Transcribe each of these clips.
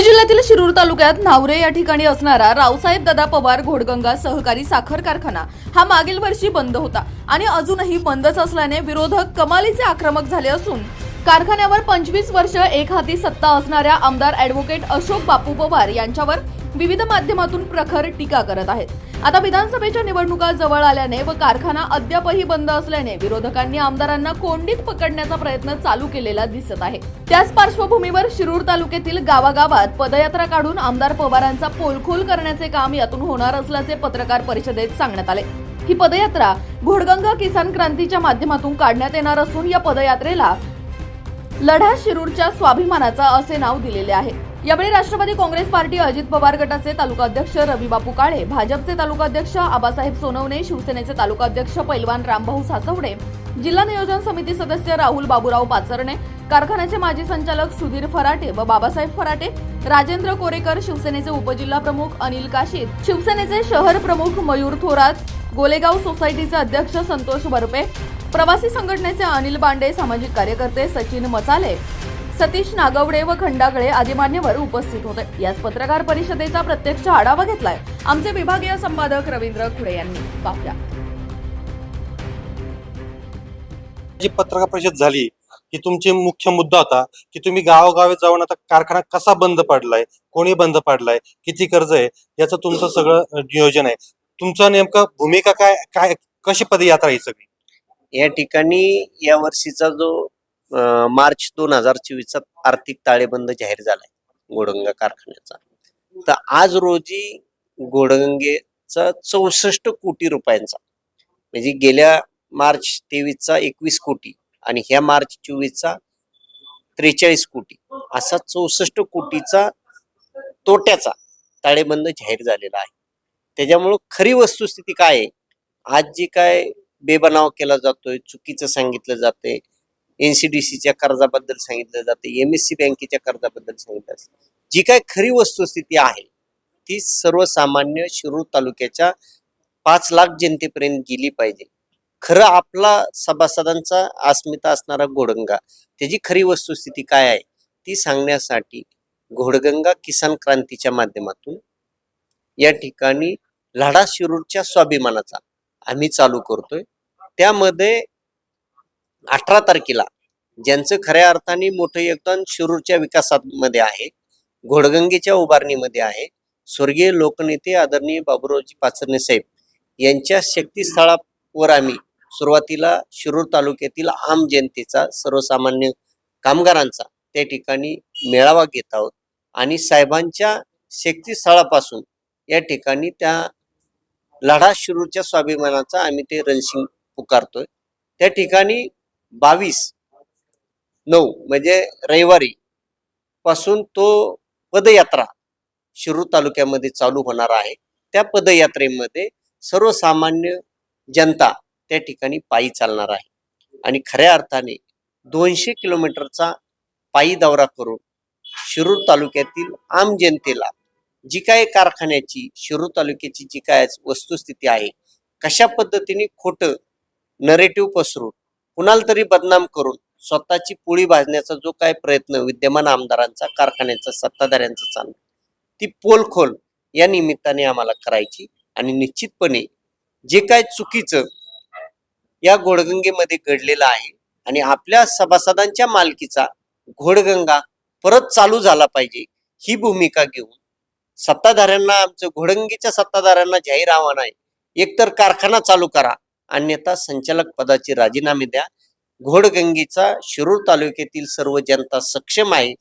पुणे जिल्ह्यातील शिरूर तालुक्यात नावरे या ठिकाणी असणारा रावसाहेब दादा पवार घोडगंगा सहकारी साखर कारखाना हा मागील वर्षी बंद होता आणि अजूनही बंदच असल्याने विरोधक कमालीचे आक्रमक झाले असून कारखान्यावर पंचवीस वर्ष एक हाती सत्ता असणाऱ्या आमदार ॲडव्होकेट अशोक बापू पवार यांच्यावर विविध माध्यमातून प्रखर टीका करत आहेत. आता विधानसभेच्या निवडणुका जवळ आल्याने व कारखाना अद्यापही बंद असल्याने विरोधकांनी आमदारांना कोंडीत पकडण्याचा प्रयत्न चालू केलेला दिसत आहे. त्याच पार्श्वभूमीवर शिरूर तालुक्यातील गावागावात पदयात्रा काढून आमदार पवारांचा पोलखोल करण्याचे काम यातून होणार असल्याचे पत्रकार परिषदेत सांगण्यात आले. ही पदयात्रा घोडगंगा किसान क्रांतीच्या माध्यमातून काढण्यात येणार असून या पदयात्रेला लढा शिरूरच्या स्वाभिमानाचा असे नाव दिलेले आहे. यावेळी राष्ट्रवादी काँग्रेस पार्टी अजित पवार गटाचे तालुका अध्यक्ष रविबापू काळे भाजपचे तालुका अध्यक्ष आबासाहेब सोनवणे शिवसेनेचे तालुका अध्यक्ष पैलवान रामभाऊ सासवडे जिल्हा नियोजन समिती सदस्य राहुल बाबूराव पाचरणे कारखान्याचे माजी संचालक सुधीर फराटे व बाबासाहेब फराटे राजेंद्र कोरेकर शिवसेनेचे उपजिल्हा प्रमुख अनिल काशीद शिवसेनेचे शहर प्रमुख मयूर थोरात गोलेगाव सोसायटीचे अध्यक्ष संतोष बर्पे प्रवासी संघटनेचे अनिल बांडे सामाजिक कार्यकर्ते सचिन मचाले सतीश नागवडे व खंडागळे आदी मान्यवर उपस्थित होते. याच पत्रकार परिषदेचा प्रत्यक्ष आढावा घेतलाय. आमचे विभागीय संपादक रवींद्र खुडे यांनी. पाहुया. जी पत्रकार परिषद झाली की तुमचे मुख्य मुद्दा होता की तुम्ही गावोगावी जाऊन आता कारखाना कसा बंद पडलाय कोणी बंद पडलाय किती कर्ज आहे याचं तुमचं सगळं नियोजन आहे. तुमचं नेमकं भूमिका काय काय कशी पदयात्रा ही सगळी? या ठिकाणी या वर्षीचा जो मार्च दोन हजार चोवीसचा आर्थिक ताळेबंद जाहीर झालाय गोडंगा कारखान्याचा. तर आज रोजी गोडगंगेचा चौसष्ट कोटी रुपयांचा म्हणजे गेल्या मार्च तेवीसचा एकवीस कोटी आणि ह्या मार्च चोवीसचा त्रेचाळीस कोटी असा चौसष्ट कोटीचा तोट्याचा ताळेबंद जाहीर झालेला आहे. त्याच्यामुळं खरी वस्तुस्थिती काय आहे? आज जी काय बेबनाव केला जातोय चुकीचं सांगितलं जाते एनसीडीसीच्या कर्जाबद्दल सांगितलं जातं एम एस सी बँकेच्या कर्जाबद्दल सांगितलं जातं. जी काय खरी वस्तुस्थिती आहे ती सर्वसामान्य शिरूर तालुक्याच्या पाच लाख जनतेपर्यंत गेली पाहिजे. खरं आपला सभासदांचा अस्मिता असणारा घोडगंगा त्याची खरी वस्तुस्थिती काय आहे ती सांगण्यासाठी घोडगंगा किसान क्रांतीच्या माध्यमातून या ठिकाणी लढा शिरूरच्या स्वाभिमानाचा आम्ही चालू करतोय. त्यामध्ये अठरा तारखेला ज्यांचं खऱ्या अर्थाने मोठं योगदान शिरूरच्या विकासामध्ये आहे घोडगंगेच्या उभारणीमध्ये आहे स्वर्गीय लोकनेते आदरणीय बाबुरावजी पाचरणे साहेब यांच्या शक्तीस्थळावर आम्ही सुरुवातीला शिरूर तालुक्यातील आम जनतेचा सर्वसामान्य कामगारांचा त्या ठिकाणी मेळावा घेत आहोत आणि साहेबांच्या शक्तीस्थळापासून या ठिकाणी त्या लढा शिरूरच्या स्वाभिमानाचा आम्ही ते रणसिंग पुकारतोय. त्या ठिकाणी बावीस नऊ म्हणजे रविवारी पासून तो पदयात्रा शिरूर तालुक्यामध्ये चालू होणार आहे. त्या पदयात्रेमध्ये सर्वसामान्य जनता त्या ठिकाणी पायी चालणार आहे. आणि खऱ्या अर्थाने दोनशे किलोमीटरचा पायी दौरा करून शिरूर तालुक्यातील आम जनतेला जी काय कारखान्याची शिरूर तालुक्याची जी काय वस्तुस्थिती आहे कशा पद्धतीने खोटं नरेटिव्ह पसरून कुणाला तरी बदनाम करून स्वतःची पोळी भाजण्याचा जो काय प्रयत्न विद्यमान आमदारांचा कारखान्याचा सत्ताधाऱ्यांचा चालू ती पोलखोल या निमित्ताने आम्हाला करायची आणि निश्चितपणे जे काय चुकीचं या घोडगंगेमध्ये घडलेलं आहे आणि आपल्या सभासदांच्या मालकीचा घोडगंगा परत चालू झाला पाहिजे ही भूमिका घेऊन सत्ताधाऱ्यांना आमचं घोडंगीच्या सत्ताधाऱ्यांना जाहीर आव्हान आहे एकतर कारखाना चालू करा अन्यथा संचालक पदाचे राजीनामे द्या. घोडगंगेचा शिरूर तालुक्यातील सर्व जनता सक्षम आहे.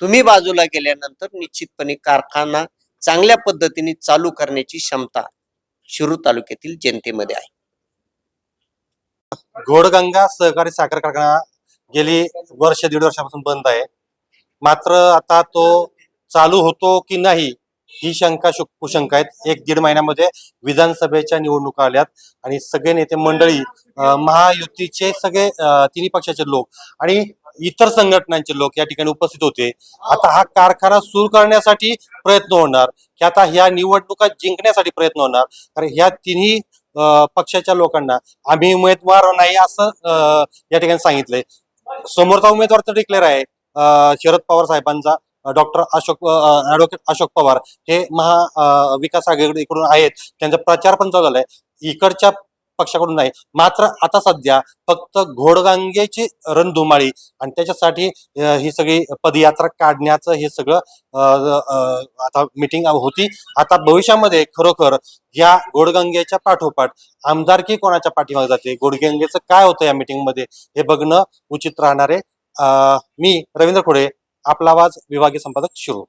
तुम्ही बाजूला गेल्यानंतर निश्चितपणे कारखाना चांगल्या पद्धतीने चालू करण्याची क्षमता शिरूर तालुक्यातील जनतेमध्ये आहे. घोडगंगा सहकारी साखर कारखाना गेली वर्ष दीड वर्षापासून बंद आहे. मात्र आता तो चालू होतो की नाही ही शंका कुशंका आहेत. एक दीड महिन्यामध्ये विधानसभेच्या निवडणुका आल्यात आणि सगळे नेते मंडळी महायुतीचे सगळे तिन्ही पक्षाचे लोक आणि इतर संघटनांचे लोक या ठिकाणी उपस्थित होते. आता हा कारखाना सुरू करण्यासाठी प्रयत्न होणार. की आता ह्या निवडणुका जिंकण्यासाठी प्रयत्न होणार. कारण ह्या तिन्ही पक्षाच्या लोकांना आम्ही उमेदवार नाही असं या ठिकाणी सांगितलंय. समोरचा उमेदवार तर डिक्लेअर आहे. शरद पवार साहेबांचा. डॉक्टर अशोक ॲडव्होकेट अशोक पवार हे महा विकास आघाडीकडून आहेत. त्यांचा प्रचार पण चालू झालाय इकडच्या पक्षाकडून नाही. मात्र आता सध्या फक्त घोडगांगेची रणधुमाळी आणि त्याच्यासाठी ही सगळी पदयात्रा काढण्याचं हे सगळं आता मिटिंग होती. आता भविष्यामध्ये खरोखर या घोडगंगेच्या पाठोपाठ आमदारकी कोणाच्या पाठीमागे जाते? घोडगंगेचं काय होतं या मिटिंगमध्ये हे बघणं उचित राहणार आहे. मी रवींद्र खोडे आपला आवाज विभागीय संपादक सुरू